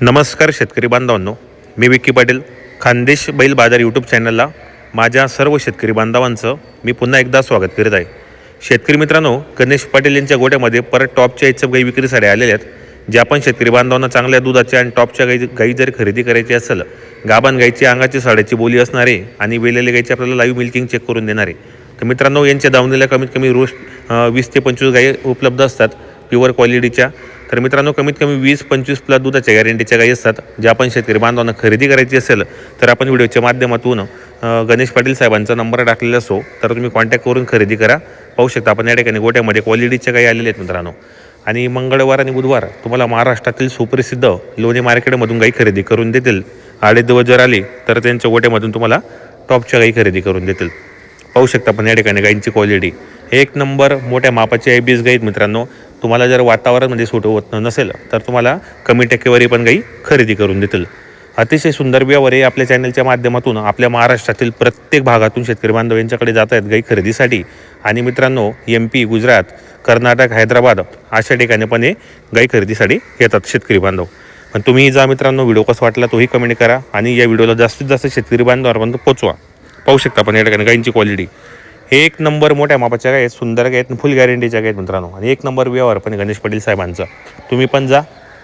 नमस्कार शेतकरी बांधवांनो. मी विकी पाटील खानदेश बैल बाजार यूट्यूब चॅनलला माझ्या सर्व शेतकरी बांधवांचं मी पुन्हा एकदा स्वागत करीत आहे. शेतकरी मित्रांनो गणेश पाटील यांच्या गोट्यामध्ये परत टॉपच्या इच्छा गाई विक्रीसाठी आलेल्या आहेत ज्या पण शेतकरी बांधवांना चांगल्या दुधाच्या आणि टॉपच्या गाई गाई जर खरेदी करायची असेल गाभण गाईची अंगाची साड्याची बोली असणारे आणि वेलेल्या गाईची आपल्याला लाईव्ह मिल्किंग चेक करून देणारे. तर मित्रांनो यांच्या दावणीला कमीत कमी रोज वीस ते पंचवीस गाई उपलब्ध असतात प्युअर क्वालिटीच्या तर मित्रांनो कमीत कमी वीस पंचवीस प्लस दुधाच्या गॅरंटीच्या गाई असतात ज्या आपण शेतकरी बांधवांना खरेदी करायची असेल तर आपण व्हिडिओच्या माध्यमातून गणेश पाटील साहेबांचा नंबर टाकलेला असो तर तुम्ही कॉन्टॅक्ट करून खरेदी करा. पाहू शकता आपण या ठिकाणी गोट्यामध्ये क्वालिटीच्या गाई आलेल्या आहेत मित्रांनो. आणि मंगळवार आणि बुधवार तुम्हाला महाराष्ट्रातील सुप्रसिद्ध लोणी मार्केटमधून गाई खरेदी करून देतील. आडे दिवस जर आले तर त्यांच्या गोट्यामधून तुम्हाला टॉपच्या गाई खरेदी करून देतील. पाहू शकता आपण या ठिकाणी गाईंची क्वालिटी एक नंबर मोठ्या मापाची आहे बीज गाईत मित्रांनो. तुम्हाला जर वातावरणामध्ये सूट होत नसेल तर तुम्हाला कमी टक्केवारी पण गाई खरेदी करून देतील. अतिशय सुंदर व्यवहार हे आपल्या चॅनलच्या माध्यमातून. आपल्या महाराष्ट्रातील प्रत्येक भागातून शेतकरी बांधव यांच्याकडे जात आहेत गाई खरेदीसाठी. आणि मित्रांनो एम पी गुजरात कर्नाटक हैदराबाद अशा ठिकाणी पण हे गाई खरेदीसाठी येतात शेतकरी बांधव. पण तुम्ही जा मित्रांनो व्हिडिओ कसा वाटला तोही कमेंट करा आणि या व्हिडिओला जास्तीत जास्त शेतकरी बांधवांपर्यंत पोचवा पाहू शकता पण या ठिकाणी गाईंची क्वालिटी हे एक नंबर मोठ्या मापाच्या गाय आहेत सुंदर काय आहेत फुल गॅरंटीच्या गाय आहेत मित्रांनो. आणि एक नंबर व्यवहार पण गणेश पाटील साहेबांचा. तुम्ही पण जा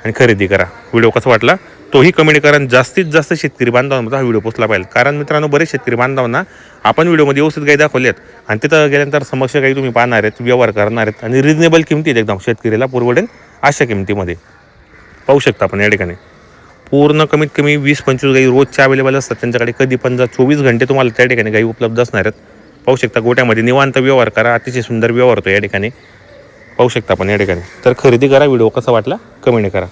आणि खरेदी करा. व्हिडिओ कसा वाटला? तोही कमेंट करा आणि जास्तीत जास्त शेतकरी बांधवांचा हा व्हिडिओ पोचला पाहिजे. कारण मित्रांनो बरेच शेतकरी बांधवांना आपण व्हिडिओमध्ये व्यवस्थित काही दाखवल्यात आणि तिथं गेल्यानंतर समक्ष काही तुम्ही पाहणार आहेत व्यवहार करणार आहेत आणि रिजनेबल किमतीत एकदम शेतकरीला पुरवडेल अशा किमतीमध्ये. पाहू शकता आपण या ठिकाणी. पूर्ण कमीत कमी वीस पंचवीस गाई रोजच्या अवेलेबल असतात. त्यांच्याकडे कधी पण जा. चोवीस घंटे तुम्हाला त्या ठिकाणी गाई उपलब्ध असणार आहेत. पाहू शकता गोट्यामध्ये निवांत व्यवहार करा अतिशय सुंदर व्यवहार होतो या ठिकाणी. पाहू शकता आपण या ठिकाणी. तर खरेदी करा व्हिडिओ कसा वाटला कमेंट करा.